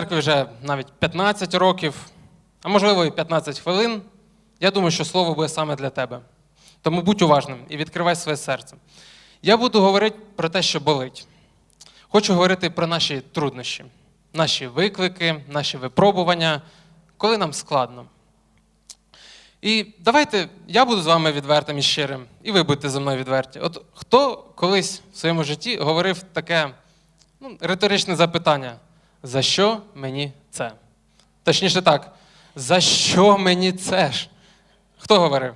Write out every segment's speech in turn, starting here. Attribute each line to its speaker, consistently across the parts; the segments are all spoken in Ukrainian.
Speaker 1: церкві вже навіть 15 років, а можливо і 15 хвилин. Я думаю, що слово буде саме для тебе. Тому будь уважним і відкривай своє серце. Я буду говорити про те, що болить. Хочу говорити про наші труднощі, наші виклики, наші випробування, коли нам складно. І давайте я буду з вами відвертим і щирим, і ви будете зі мною відверті. От хто колись в своєму житті говорив таке ну, риторичне запитання: за що мені це? Точніше так, за що мені це ж? Хто говорив?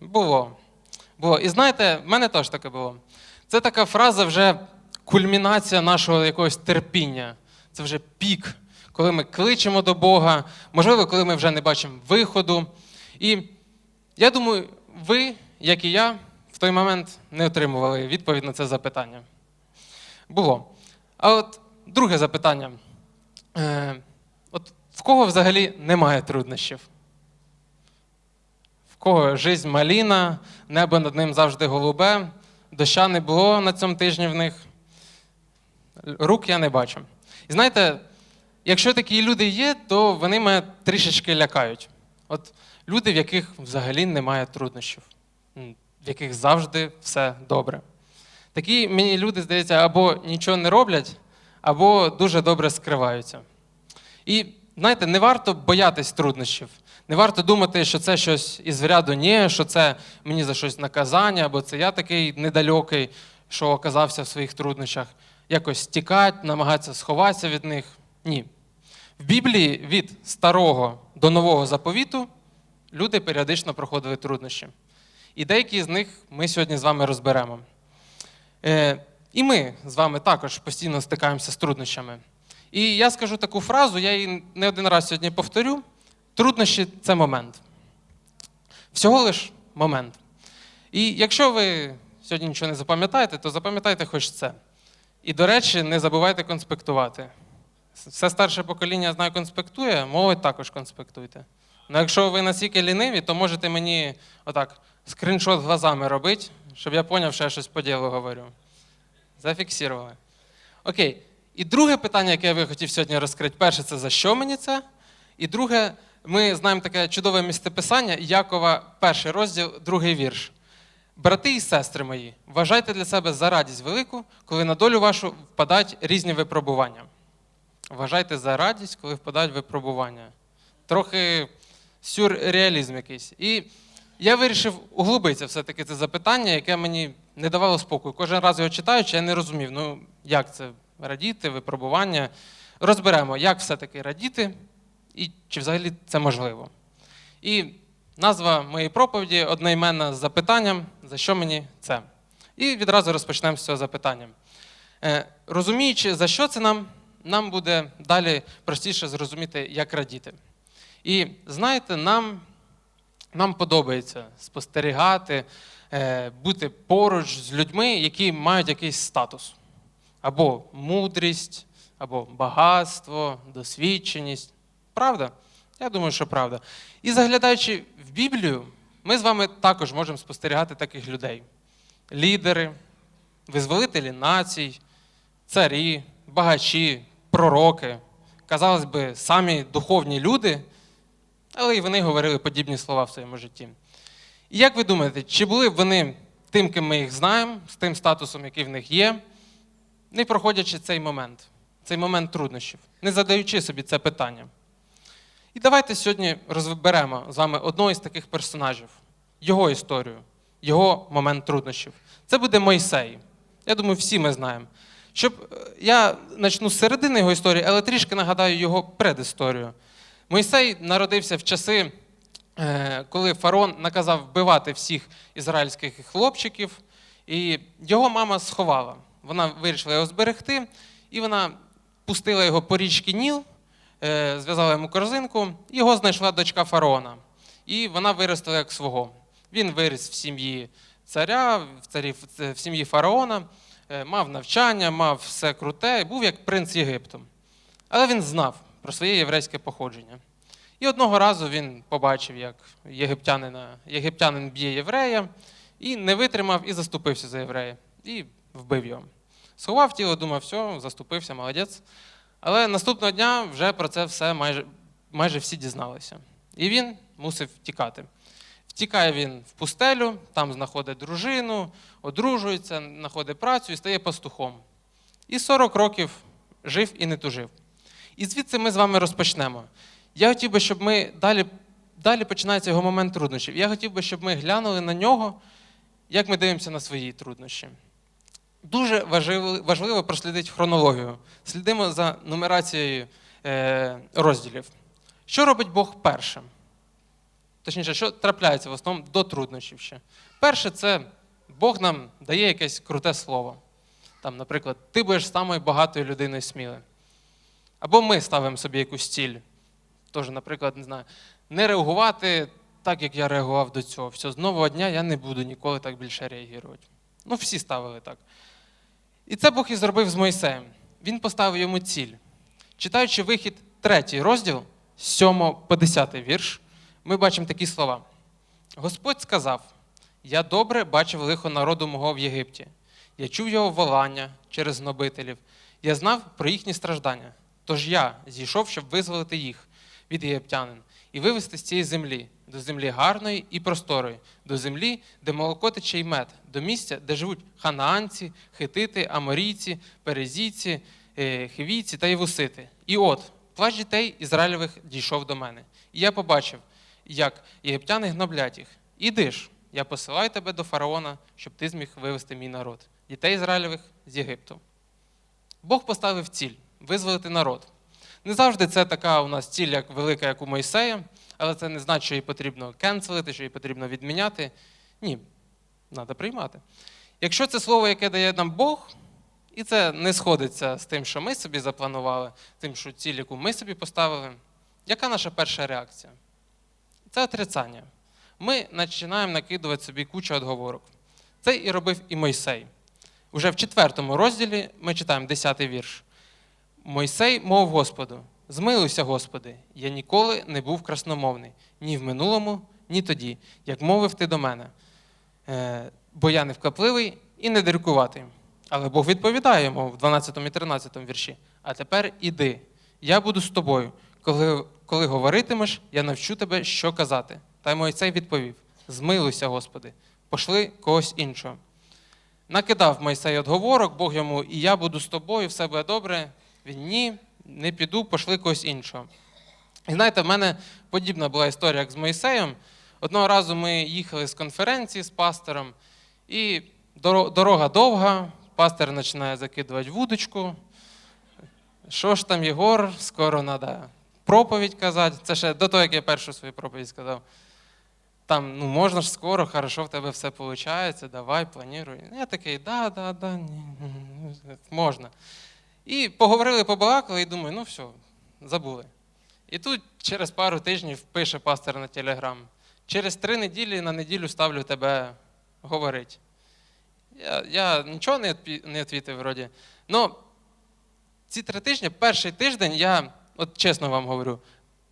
Speaker 1: Було. Було. І знаєте, в мене теж таке було. Це така фраза вже кульмінація нашого якогось терпіння. Це вже пік, коли ми кличемо до Бога, можливо, коли ми вже не бачимо виходу. І я думаю, ви, як і я, в той момент не отримували відповідь на це запитання. Було. А от друге запитання. Е, от в кого взагалі немає труднощів? В кого жизнь маліна, небо над ним завжди голубе, доща не було на цьому тижні в них. Рук я не бачу. І знаєте, якщо такі люди є, то вони мене трішечки лякають. От люди, в яких взагалі немає труднощів, в яких завжди все добре. Такі мені люди, здається, або нічого не роблять, або дуже добре скриваються. І знаєте, не варто боятись труднощів. Не варто думати, що це щось із ряду ні, що це мені за щось наказання, або це я такий недалекий, що оказався в своїх труднощах. Якось тікати, намагатися сховатися від них. Ні. В Біблії від старого до нового заповіту люди періодично проходили труднощі. І деякі з них ми сьогодні з вами розберемо. Е, і ми з вами також постійно стикаємося з труднощами. І я скажу таку фразу, я її не один раз сьогодні повторю. Труднощі це момент. Всього лиш момент. І якщо ви сьогодні нічого не запам'ятаєте, то запам'ятайте хоч це. І, до речі, не забувайте конспектувати. Все старше покоління я знаю, конспектує, молодь також конспектуйте. Ну, якщо ви настільки ліниві, то можете мені отак скріншот глазами робити, щоб я зрозумів, що я щось по ділу говорю. Зафіксували. Окей. І друге питання, яке я би хотів сьогодні розкрити, перше, це за що мені це? І друге, ми знаємо таке чудове місцеписання Якова, перший розділ, другий вірш. Брати і сестри мої, вважайте для себе за радість велику, коли на долю вашу впадають різні випробування. Вважайте за радість, коли впадають випробування. Трохи сюрреалізм якийсь. І я вирішив углубитися все-таки це запитання, яке мені не давало спокою. Кожен раз його читаючи, я не розумів, ну як це радіти, випробування. Розберемо, як все-таки радіти і чи взагалі це можливо. І назва моєї проповіді одноіменна з запитанням, за що мені це. І відразу розпочнемо з цього запитання. Е, розуміючи, за що це нам, нам буде далі простіше зрозуміти, як радіти. І знаєте, нам, нам подобається спостерігати, е, бути поруч з людьми, які мають якийсь статус. Або мудрість, або багатство, досвідченість. Правда? Я думаю, що правда. І заглядаючи в Біблію, ми з вами також можемо спостерігати таких людей: лідери, визволителі націй, царі, багачі, пророки, казалось би, самі духовні люди, але і вони говорили подібні слова в своєму житті. І як ви думаєте, чи були б вони тим, ким ми їх знаємо, з тим статусом, який в них є, не проходячи цей момент, цей момент труднощів, не задаючи собі це питання? І давайте сьогодні розберемо з вами одного із таких персонажів, його історію, його момент труднощів. Це буде Мойсей. Я думаю, всі ми знаємо. Щоб е, я почну з середини його історії, але трішки нагадаю його предісторію. Мойсей народився в часи, е, коли фараон наказав вбивати всіх ізраїльських хлопчиків, і його мама сховала. Вона вирішила його зберегти, і вона пустила його по річці Ніл, е, зв'язала йому корзинку, і його знайшла дочка фараона. І вона виростила як свого. Він виріс в сім'ї царя, в, царі, в сім'ї фараона, е, мав навчання, мав все круте, і був як принц Єгипту. Але він знав про своє єврейське походження. І одного разу він побачив, як єгиптянин б'є єврея, і не витримав і заступився за єврея, і вбив його. Сховав тіло, думав, все, заступився, молодець. Але наступного дня вже про це все майже, майже всі дізналися. І він мусив втікати. Втікає він в пустелю, там знаходить дружину, одружується, знаходить працю і стає пастухом. І 40 років жив і не тужив. І звідси ми з вами розпочнемо. Я хотів би, щоб ми далі, далі починається його момент труднощів. Я хотів би, щоб ми глянули на нього, як ми дивимося на свої труднощі. Дуже важливо, прослідити хронологію. Слідимо за нумерацією е, розділів. Що робить Бог першим? Точніше, що трапляється в основному до труднощів ще. Перше, це Бог нам дає якесь круте слово. Там, наприклад, ти будеш самою багатою людиною сміли. Або ми ставимо собі якусь ціль. Тож, наприклад, не знаю, не реагувати так, як я реагував до цього. Все, з нового дня я не буду ніколи так більше реагувати. Ну, всі ставили так. І це Бог і зробив з Мойсеєм. Він поставив йому ціль. Читаючи вихід, третій розділ, з 7 по 10 вірш, ми бачимо такі слова. Господь сказав: Я добре бачив лихо народу мого в Єгипті. Я чув його волання через гнобителів. Я знав про їхні страждання. Тож я зійшов, щоб визволити їх від єгиптянин і вивести з цієї землі, до землі гарної і просторої, до землі, де молоко тече й мед, до місця, де живуть ханаанці, хитити, аморійці, перезійці, е, хивійці та євусити. І от плач дітей Ізраїлевих дійшов до мене. І я побачив, як єгиптяни гноблять їх. Іди ж, я посилаю тебе до фараона, щоб ти зміг вивести мій народ, дітей Ізраїлевих з Єгипту. Бог поставив ціль визволити народ. Не завжди це така у нас ціль, як велика, як у Мойсея, але це не значить, що її потрібно кенселити, що її потрібно відміняти. Ні, треба приймати. Якщо це слово, яке дає нам Бог, і це не сходиться з тим, що ми собі запланували, тим, що ціль, яку ми собі поставили, яка наша перша реакція? Це отрицання. Ми починаємо накидувати собі кучу отговорок. Це і робив і Мойсей. Уже в четвертому розділі ми читаємо 10 вірш. Мойсей мов Господу: Змилуйся, Господи, я ніколи не був красномовний, ні в минулому, ні тоді, як мовив ти до мене. Е, бо я не вкапливий і не диркуватий. Але Бог відповідає йому в 12 і 13 вірші. А тепер іди, я буду з тобою. Коли, коли говоритимеш, я навчу тебе, що казати. Та й Мойсей відповів: Змилуйся, Господи, пошли когось іншого. Накидав Мойсей отговорок, Бог йому, і я буду з тобою, все буде добре. Він ні, не піду, пошли когось іншого. І знаєте, в мене подібна була історія, як з Мойсеєм. Одного разу ми їхали з конференції з пастором, і дорога довга, пастор починає закидувати вудочку. Що ж там, Єгор, скоро треба проповідь казати. Це ще до того, як я першу свою проповідь сказав. Там, ну можна ж скоро, хорошо, в тебе все виходить, давай, плануй. Я такий, да, да, да, ні, можна. І поговорили, побалакали, і думаю, ну все, забули. І тут через пару тижнів пише пастор на телеграм. Через три неділі на неділю ставлю тебе говорити. Я, я нічого не не відповів вроді. Ну, ці три тижні, перший тиждень, я, от чесно вам говорю,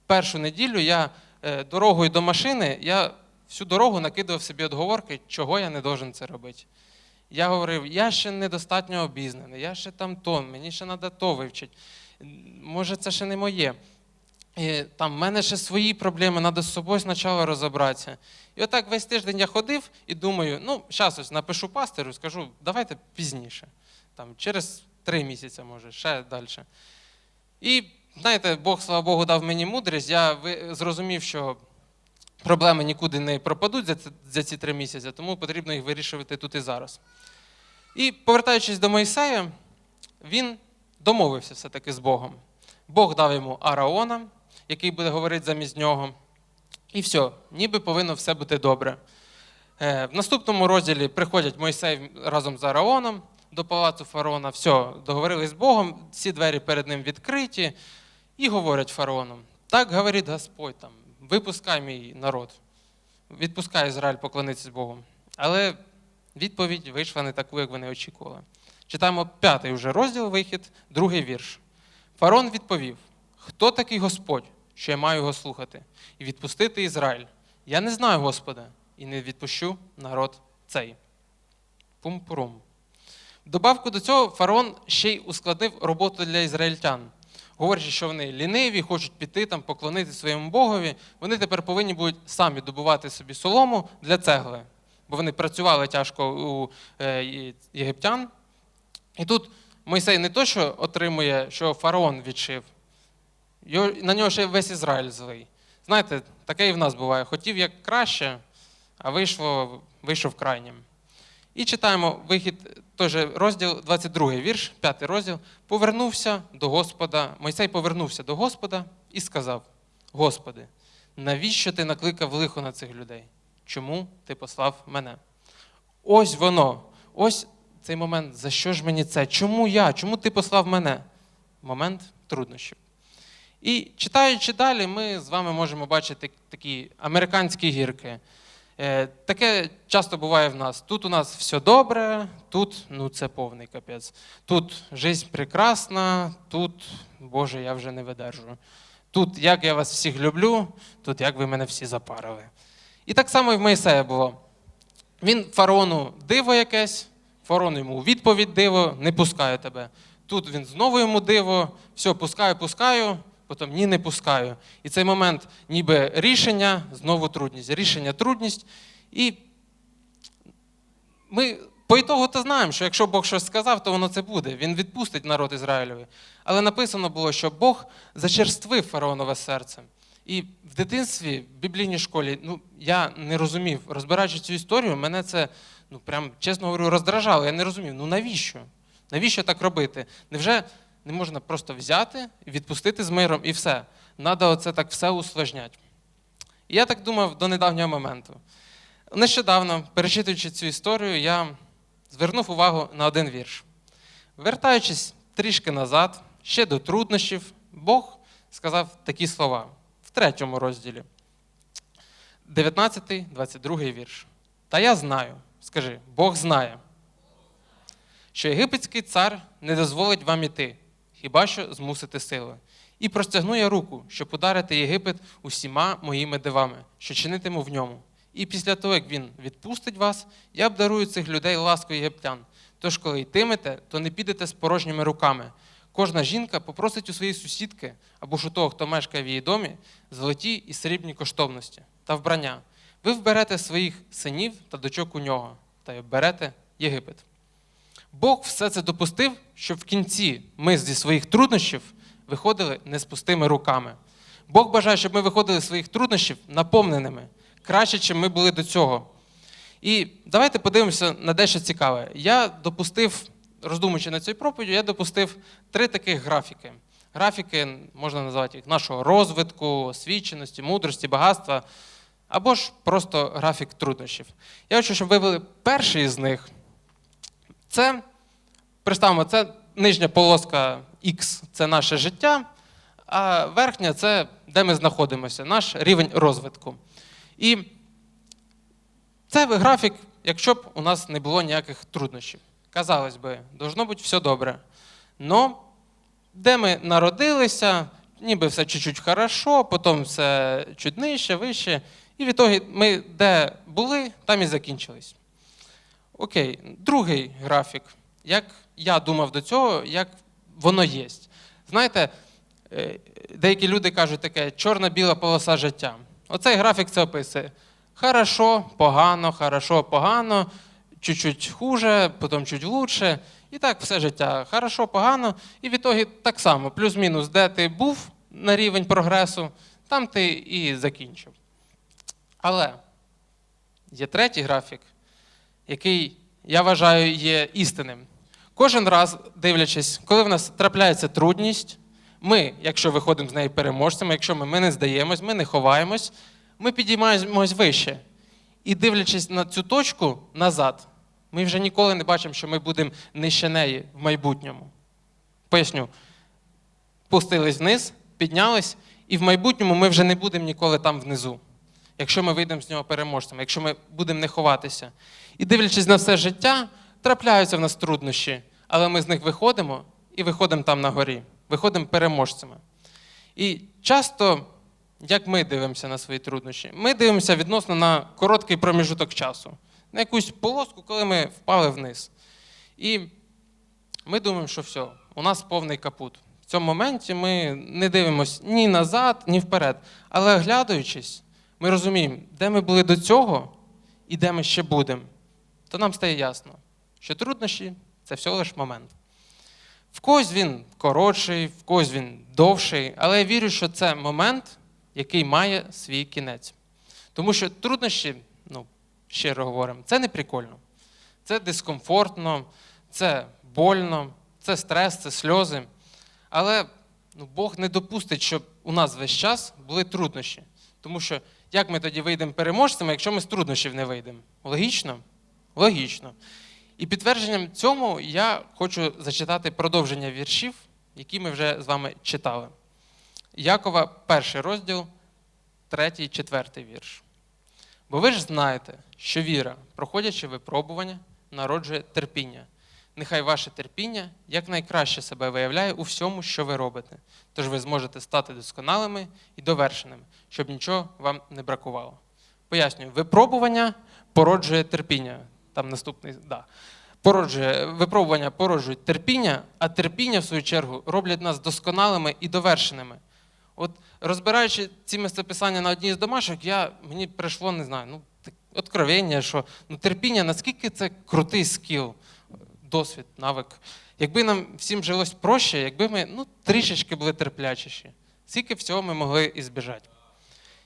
Speaker 1: першу неділю я е, дорогою до машини, я всю дорогу накидував собі отговорки, чого я не должен це робити. Я говорив, я ще недостатньо обізнаний, я ще там то, мені ще треба то вивчити. Може, це ще не моє. І, там, в мене ще свої проблеми, треба з собою спочатку розібратися. І отак весь тиждень я ходив і думаю, ну, зараз ось напишу пастору, скажу, давайте пізніше. Там, через три місяці, може, ще далі. І знаєте, Бог, слава Богу, дав мені мудрість. Я зрозумів, що проблеми нікуди не пропадуть за ці три місяці, тому потрібно їх вирішувати тут і зараз. І повертаючись до Мойсея, він домовився все-таки з Богом. Бог дав йому Араона, який буде говорити замість нього. І все, ніби повинно все бути добре. Е, В наступному розділі приходять Мойсей разом з Араоном до палацу фараона. Все, договорились з Богом, всі двері перед ним відкриті, і говорять фараону: так говорить Господь, там, випускай мій народ, відпускай Ізраїль поклонитися Богу. Але відповідь вийшла не таку, як вони очікували. Читаємо п'ятий вже розділ, вихід, другий вірш. Фарон відповів: Хто такий Господь, що я маю його слухати, і відпустити Ізраїль? Я не знаю Господа, і не відпущу народ цей. Пум-пурум. Добавку до цього фараон ще й ускладнив роботу для ізраїльтян. говорячи, що вони ліниві, хочуть піти там, поклонити своєму Богові, вони тепер повинні будуть самі добувати собі солому для цегли. Бо вони працювали тяжко у е, єгиптян. І тут Мойсей не то, що отримує, що фараон відшив, на нього ще весь Ізраїль злий. Знаєте, таке і в нас буває. Хотів як краще, а вийшло, вийшов крайнім. І читаємо вихід, той же розділ, 22 вірш, 5 розділ. Повернувся до Господа. Мойсей повернувся до Господа і сказав: Господи, навіщо ти накликав лихо на цих людей? Чому ти послав мене? Ось воно, ось цей момент, за що ж мені це? Чому я? Чому ти послав мене? Момент труднощів. І читаючи далі, ми з вами можемо бачити такі американські гірки. Е, Таке часто буває в нас. Тут у нас все добре, тут ну це повний капець. Тут життя прекрасна, тут, Боже, я вже не видержую. Тут як я вас всіх люблю, тут як ви мене всі запарили. І так само і в Моїсея було. Він фараону диво якесь, фараон йому у відповідь диво, не пускаю тебе. Тут він знову йому диво, все, пускаю, пускаю, потім ні, не пускаю. І цей момент ніби рішення, знову трудність, рішення, трудність. І ми по ітогу то знаємо, що якщо Бог щось сказав, то воно це буде. Він відпустить народ Ізраїлевий. Але написано було, що Бог зачерствив фараонове серце. І в дитинстві, в біблійній школі, ну я не розумів, розбираючи цю історію, мене це, ну прям чесно говорю, роздражало. Я не розумів, ну навіщо? Навіщо так робити? Невже не можна просто взяти, відпустити з миром і все? Надо оце так все усложнять. Я так думав до недавнього моменту. Нещодавно, перечитуючи цю історію, я звернув увагу на один вірш. Вертаючись трішки назад, ще до труднощів, Бог сказав такі слова третьому розділі. 19, 22 вірш. Та я знаю, скажи, Бог знає, що єгипетський цар не дозволить вам іти, хіба що змусити силою. І простягну я руку, щоб ударити Єгипет усіма моїми дивами, що чинитиму в ньому. І після того, як він відпустить вас, я обдарую цих людей ласкою єгиптян. Тож, коли йтимете, то не підете з порожніми руками. Кожна жінка попросить у своєї сусідки або ж у того, хто мешкає в її домі, золоті і срібні коштовності та вбрання. Ви вберете своїх синів та дочок у нього, та й оберете Єгипет. Бог все це допустив, щоб в кінці ми зі своїх труднощів виходили не з пустими руками. Бог бажає, щоб ми виходили з своїх труднощів наповненими, краще, чим ми були до цього. І давайте подивимося на дещо цікаве. Я допустив, роздумуючи на цій проповіді, я допустив три таких графіки. Графіки, можна назвати їх нашого розвитку, освіченості, мудрості, багатства, або ж просто графік труднощів. Я хочу, щоб ви вивели перший з них. Це, представимо, це нижня полоска X це наше життя, а верхня це де ми знаходимося, наш рівень розвитку. І це графік, якщо б у нас не було ніяких труднощів. Казалось би, должно бути все добре. Но де ми народилися, ніби все чуть-чуть хорошо, потім все чуть нижче, вище. І в ітогі ми де були, там і закінчились. Окей, другий графік. Як я думав до цього, як воно є. Знаєте, е, деякі люди кажуть таке чорна-біла полоса життя. Оцей графік це описує. Хорошо, погано, хорошо, погано, чуть-чуть хуже, потім чуть лучше. І так все життя. Хорошо, погано. І в ітогі так само, плюс-мінус, де ти був на рівень прогресу, там ти і закінчив. Але є третій графік, який я вважаю є істинним. Кожен раз, дивлячись, коли в нас трапляється трудність, ми, якщо виходимо з неї переможцями, якщо ми, ми не здаємось, ми не ховаємось, ми підіймаємось вище. І дивлячись на цю точку назад, ми вже ніколи не бачимо, що ми будемо нижче неї в майбутньому. Поясню, пустились вниз, піднялись, і в майбутньому ми вже не будемо ніколи там внизу. Якщо ми вийдемо з нього переможцями, якщо ми будемо не ховатися. І дивлячись на все життя, трапляються в нас труднощі, але ми з них виходимо і виходимо там на горі, виходимо переможцями. І часто, як ми дивимося на свої труднощі, ми дивимося відносно на короткий проміжуток часу, на якусь полоску, коли ми впали вниз. І ми думаємо, що все, у нас повний капут. В цьому моменті ми не дивимося ні назад, ні вперед. Але оглядаючись, ми розуміємо, де ми були до цього і де ми ще будемо. То нам стає ясно, що труднощі це всього лиш момент. В когось він коротший, в когось він довший, але я вірю, що це момент, який має свій кінець. Тому що труднощі, ну, щиро говоримо, це не прикольно. Це дискомфортно, це больно, це стрес, це сльози. Але ну, Бог не допустить, щоб у нас весь час були труднощі. Тому що як ми тоді вийдемо переможцями, якщо ми з труднощів не вийдемо? Логічно? Логічно. І підтвердженням цьому я хочу зачитати продовження віршів, які ми вже з вами читали. Якова, перший розділ, третій, четвертий вірш. Бо ви ж знаєте, що віра, проходячи випробування, народжує терпіння. Нехай ваше терпіння якнайкраще себе виявляє у всьому, що ви робите. Тож ви зможете стати досконалими і довершеними, щоб нічого вам не бракувало. Пояснюю, випробування породжує терпіння. Там наступний, да. Породжує, випробування породжують терпіння, а терпіння, в свою чергу, роблять нас досконалими і довершеними. От розбираючи ці місцеписання на одній з домашок, я, мені прийшло, не знаю, ну, откровення, що ну, терпіння, наскільки це крутий скіл, досвід, навик. Якби нам всім жилось проще, якби ми ну, трішечки були терплячіші, скільки всього ми могли ізбіжати.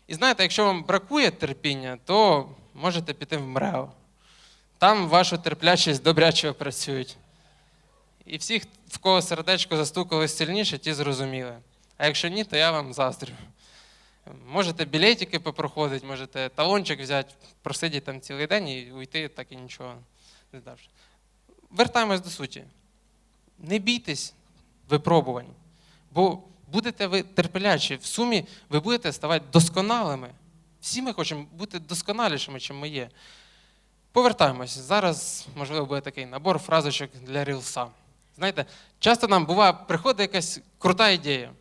Speaker 1: І знаєте, якщо вам бракує терпіння, то можете піти в МРЕО. Там вашу терплячість добряче опрацюють. І всіх, в кого сердечко застукало сильніше, ті зрозуміли. А якщо ні, то я вам заздрю. Можете білетики попроходити, можете талончик взяти, просидіти там цілий день і уйти, так і нічого не давши. Вертаємось до суті. Не бійтесь випробувань, бо будете ви терплячі. В сумі ви будете ставати досконалими. Всі ми хочемо бути досконалішими, чим ми є. Повертаємось. Зараз, можливо, буде такий набор фразочок для рілса. Знаєте, часто нам буває, приходить якась крута ідея.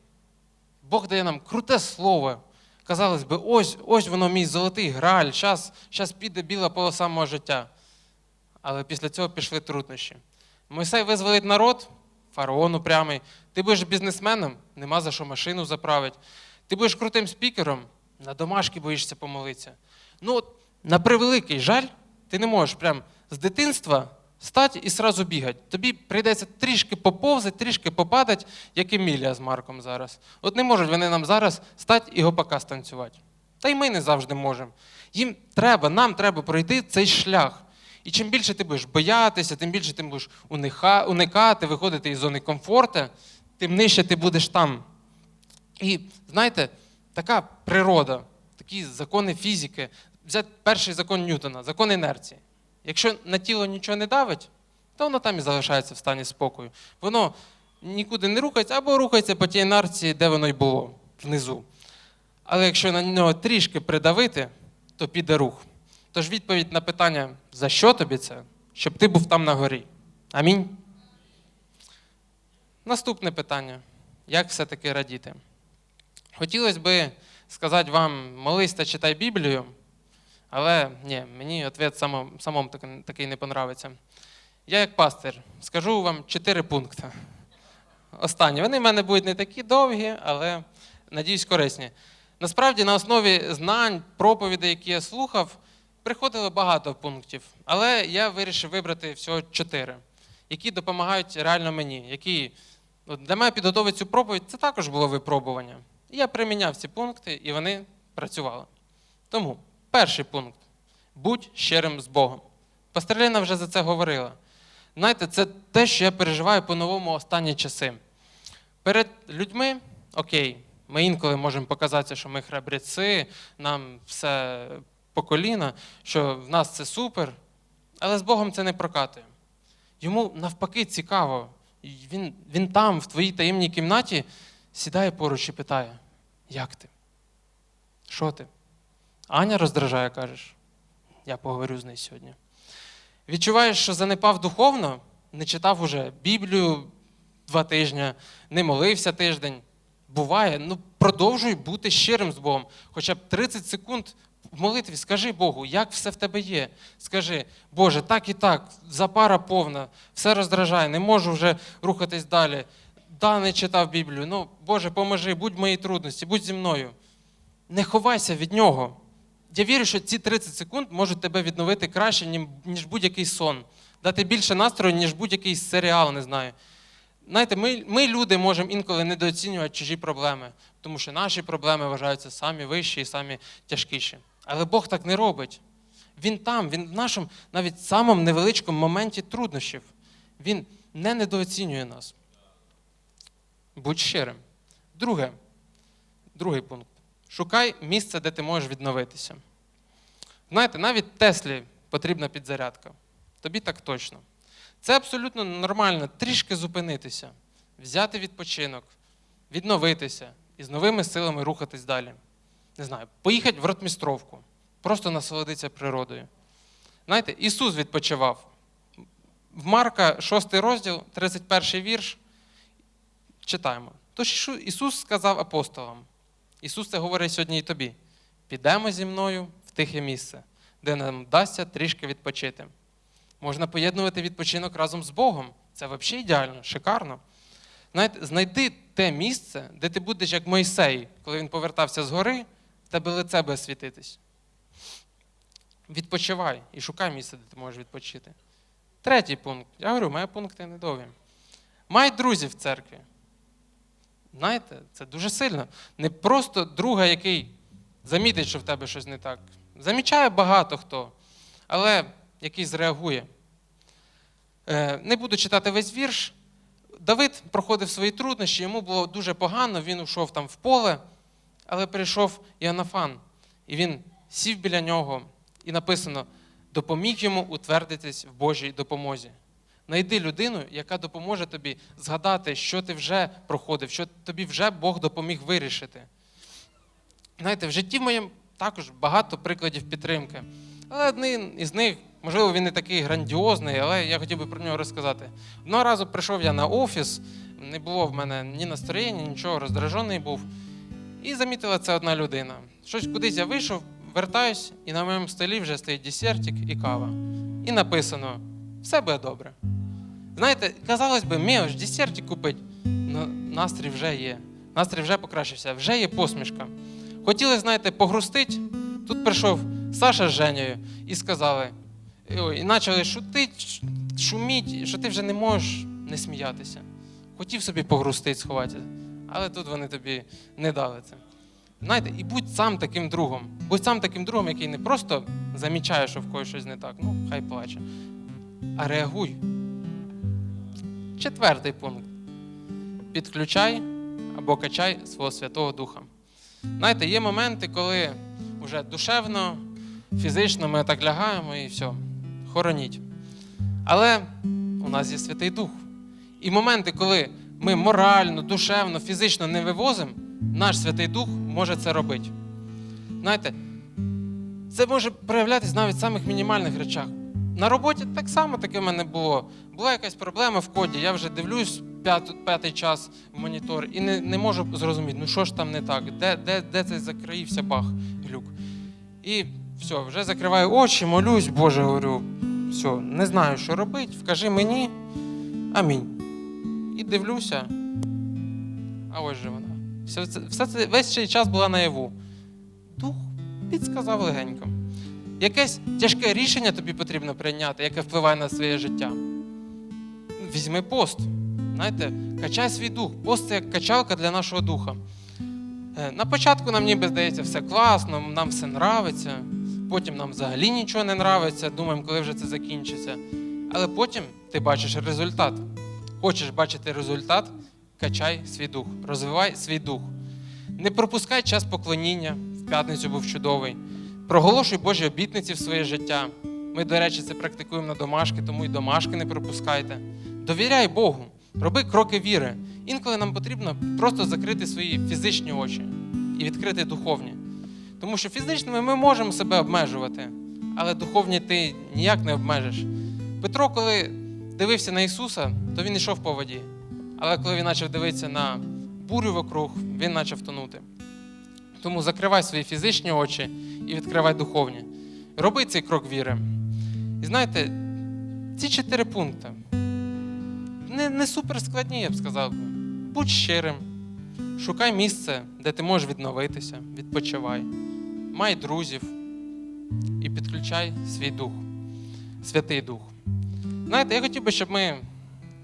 Speaker 1: Бог дає нам круте слово. Казалось би, ось ось воно мій золотий граль, зараз піде біла полоса мого життя. Але після цього пішли труднощі. Мойсей визволить народ, фараон упрямий. Ти будеш бізнесменом, нема за що машину заправити. Ти будеш крутим спікером, на домашки боїшся помолитися. Ну, на превеликий жаль, ти не можеш прям з дитинства стати і сразу бігати. Тобі прийдеться трішки поповзати, трішки попадати, як Емілія з Марком зараз. От не можуть вони нам зараз стати і гопака станцювати. Та й ми не завжди можемо. Їм треба, нам треба пройти цей шлях. І чим більше ти будеш боятися, тим більше ти будеш уникати, виходити із зони комфорту, тим нижче ти будеш там. І знаєте, така природа, такі закони фізики, взяти перший закон Ньютона, закон інерції. Якщо на тіло нічого не давить, то воно там і залишається в стані спокою. Воно нікуди не рухається або рухається по тій інерції, де воно й було, внизу. Але якщо на нього трішки придавити, то піде рух. Тож відповідь на питання, за що тобі це, щоб ти був там на горі. Амінь. Наступне питання: як все-таки радіти? Хотілося б сказати вам, молись та читай Біблію, але ні, мені відповідь самому, самому такий не понравиться. Я, як пастир, скажу вам чотири пункти. Останні. Вони в мене будуть не такі довгі, але, надіюсь, корисні. Насправді, на основі знань, проповідей, які я слухав, приходило багато пунктів, але я вирішив вибрати всього чотири, які допомагають реально мені. які Для мене підготовити цю проповідь це також було випробування. І я приміняв ці пункти, і вони працювали. Тому перший пункт будь щирим з Богом. Пастерліна вже за це говорила. Знаєте, це те, що я переживаю по-новому останні часи. Перед людьми, окей, ми інколи можемо показатися, що ми храбряці, нам все по коліна, що в нас це супер, але з Богом це не прокатує. Йому навпаки цікаво. Він, Він там, в твоїй таємній кімнаті, сідає поруч і питає: Як ти? Що ти? Аня роздражає, кажеш, я поговорю з нею сьогодні. Відчуваєш, що занепав духовно, не читав уже Біблію два тижні, не молився тиждень. Буває, ну продовжуй бути щирим з Богом. Хоча б 30 секунд в молитві скажи Богу, як все в тебе є. Скажи, Боже, так і так, запара повна, все роздражає, не можу вже рухатись далі. да, не читав Біблію. Ну, Боже, поможи, будь в моїй трудності, будь зі мною. Не ховайся від нього. Я вірю, що ці 30 секунд можуть тебе відновити краще, ніж будь-який сон. Дати більше настрою, ніж будь-який серіал, не знаю. Знаєте, ми, ми, люди, можемо інколи недооцінювати чужі проблеми, тому що наші проблеми вважаються самі вищі і самі тяжкіші. Але Бог так не робить. Він там, він в нашому навіть самому невеличкому моменті труднощів. Він не недооцінює нас. Будь щирим. Друге, другий пункт. Шукай місце, де ти можеш відновитися. Знаєте, навіть Теслі потрібна підзарядка. Тобі так точно. Це абсолютно нормально трішки зупинитися, взяти відпочинок, відновитися і з новими силами рухатись далі. Не знаю, поїхати в ротмістровку, просто насолодитися природою. Знаєте, Ісус відпочивав. В Марка 6 розділ, 31 вірш. Читаємо. Тож Ісус сказав апостолам. Ісус це говорить сьогодні і тобі. Підемо зі мною в тихе місце, де нам вдасться трішки відпочити. Можна поєднувати відпочинок разом з Богом. Це взагалі ідеально, шикарно. Знаєте, знайди те місце, де ти будеш як Мойсей, коли він повертався з гори, в тебе лице буде світитись. Відпочивай і шукай місце, де ти можеш відпочити. Третій пункт. Я говорю, мої пункти недовгі. Май друзів в церкві. Знаєте, це дуже сильно. Не просто друга, який замітить, що в тебе щось не так. Замічає багато хто, але який зреагує. Е, Не буду читати весь вірш. Давид проходив свої труднощі, йому було дуже погано, він ушов там в поле, але прийшов Іоаннафан, і він сів біля нього, і написано: допоміг йому утвердитись в Божій допомозі. Найди людину, яка допоможе тобі згадати, що ти вже проходив, що тобі вже Бог допоміг вирішити. Знаєте, в житті моєму також багато прикладів підтримки. Але один із них, можливо, він не такий грандіозний, але я хотів би про нього розказати. Одного разу прийшов я на офіс, не було в мене ні настроєння, нічого, роздражений був. І замітила це одна людина. Щось кудись я вийшов, вертаюсь, і на моєму столі вже стоїть десертик і кава. І написано: все буде добре. Знаєте, казалось би, мелоч, десертик купить. Ну, настрій вже є. Настрій вже покращився, вже є посмішка. Хотіли, знаєте, погрустить. Тут прийшов Саша з Женєю і сказали, і почали шутити, шуміть, що ти вже не можеш не сміятися. Хотів собі погрустить, сховати, але тут вони тобі не дали це. Знаєте, і будь сам таким другом. Будь сам таким другом, який не просто замічає, що в когось щось не так, ну, хай плаче, а реагуй. Четвертий пункт. Підключай або качай свого Святого Духа. Знаєте, є моменти, коли вже душевно, фізично ми так лягаємо і все, хороніть. Але у нас є Святий Дух. І моменти, коли ми морально, душевно, фізично не вивозимо, наш Святий Дух може це робити. Знаєте, це може проявлятися навіть в самих мінімальних речах. На роботі так само таке в мене було. Була якась проблема в коді, я вже дивлюсь п'ят, п'ятий час в монітор і не, не можу зрозуміти, ну що ж там не так, де, де, де цей закрився баг, глюк. І все, вже закриваю очі, молюсь, Боже, говорю, все, не знаю, що робити, вкажи мені. Амінь. І дивлюся. А ось же вона. Все це, все це весь цей час була наяву. Дух підсказав легенько. Якесь тяжке рішення тобі потрібно прийняти, яке впливає на своє життя. Візьми пост. Знаєте, качай свій дух. Пост це як качалка для нашого духа. Е, На початку нам ніби здається все класно, нам все нравиться. Потім нам взагалі нічого не нравиться, думаємо, коли вже це закінчиться. Але потім ти бачиш результат. Хочеш бачити результат, качай свій дух, розвивай свій дух. Не пропускай час поклоніння, в п'ятницю був чудовий. Проголошуй Божі обітниці в своє життя. Ми, до речі, це практикуємо на домашки, тому і домашки не пропускайте. Довіряй Богу, роби кроки віри. Інколи нам потрібно просто закрити свої фізичні очі і відкрити духовні. Тому що фізичними ми можемо себе обмежувати, але духовні ти ніяк не обмежиш. Петро, коли дивився на Ісуса, то він йшов по воді. Але коли він почав дивитися на бурю вокруг, він почав тонути. Тому закривай свої фізичні очі і відкривай духовні. Роби цей крок віри. І знаєте, ці чотири пункти не, не супер складні, я б сказав. будь щирим, шукай місце, де ти можеш відновитися, відпочивай, май друзів і підключай свій дух, Святий Дух. Знаєте, я хотів би, щоб ми.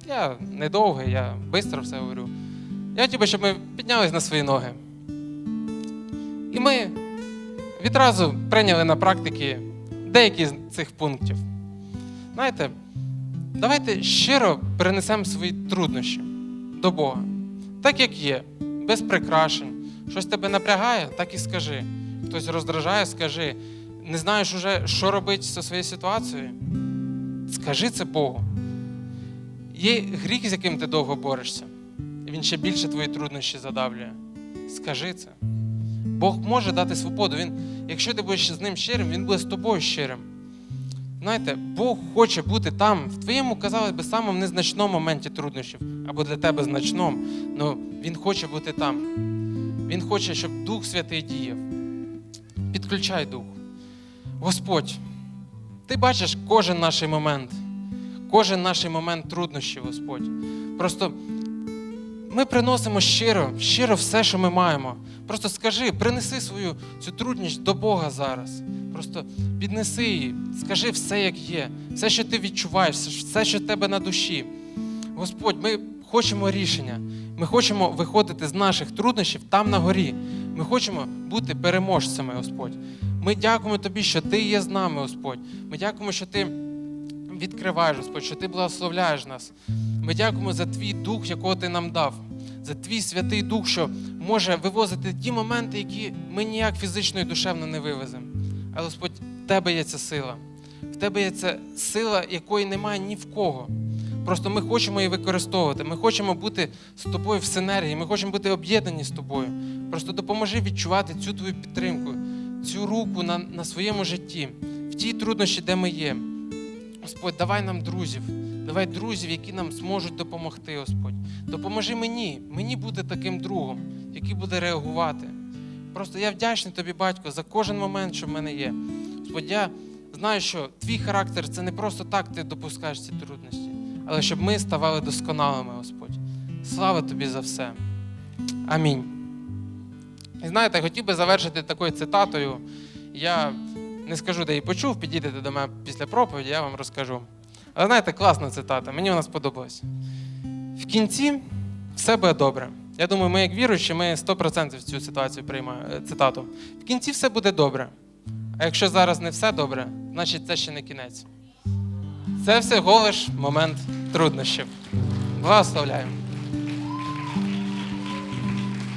Speaker 1: Я недовгий, я швидко все говорю. Я хотів би, щоб ми піднялись на свої ноги. І ми відразу прийняли на практики деякі з цих пунктів. Знаєте, давайте щиро перенесемо свої труднощі до Бога. Так, як є, без прикрашень. Щось тебе напрягає, так і скажи. Хтось роздражає, скажи. Не знаєш уже, що робити зі своєю ситуацією? Скажи це Богу. Є гріх, з яким ти довго борешся, він ще більше твої труднощі задавлює. Скажи це. Бог може дати свободу. Він, якщо ти будеш з ним щирим, він буде з тобою щирим. Знаєте, Бог хоче бути там, в твоєму, казалось би, самому незначному моменті труднощів, або для тебе значному, але Він хоче бути там. Він хоче, щоб Дух Святий діяв. Підключай Дух. Господь, ти бачиш кожен наш момент, кожен наш момент труднощів, Господь. Просто ми приносимо щиро, щиро все, що ми маємо. Просто скажи, принеси свою цю трудність до Бога зараз. Просто піднеси її, скажи все, як є, все, що ти відчуваєш, все, що в тебе на душі. Господь, ми хочемо рішення. Ми хочемо виходити з наших труднощів там на горі. Ми хочемо бути переможцями, Господь. Ми дякуємо Тобі, що Ти є з нами, Господь. Ми дякуємо, що Ти відкриваєш, Господь, що Ти благословляєш нас. Ми дякуємо за Твій дух, якого Ти нам дав, за Твій святий дух, що може вивозити ті моменти, які ми ніяк фізично і душевно не вивеземо. Але Господь, в Тебе є ця сила. В Тебе є ця сила, якої немає ні в кого. Просто ми хочемо її використовувати. Ми хочемо бути з тобою в синергії, ми хочемо бути об'єднані з тобою. Просто допоможи відчувати цю твою підтримку, цю руку на, на своєму житті, в тій труднощі, де ми є. Господь, давай нам друзів, давай друзів, які нам зможуть допомогти, Господь. Допоможи мені, мені бути таким другом, який буде реагувати. Просто я вдячний тобі, батько, за кожен момент, що в мене є. Господь, я знаю, що твій характер це не просто так ти допускаєш ці трудності, але щоб ми ставали досконалими, Господь. Слава тобі за все. Амінь. І знаєте, хотів би завершити такою цитатою. Я не скажу, де її почув, підійдете до мене після проповіді, я вам розкажу. Але знаєте, класна цитата, мені вона сподобалась. В кінці все буде добре. Я думаю, ми, як віруючі, ми 100% цю ситуацію приймаємо е, цитату. В кінці все буде добре. А якщо зараз не все добре, значить це ще не кінець. Це всього лиш момент труднощів. Благословляємо.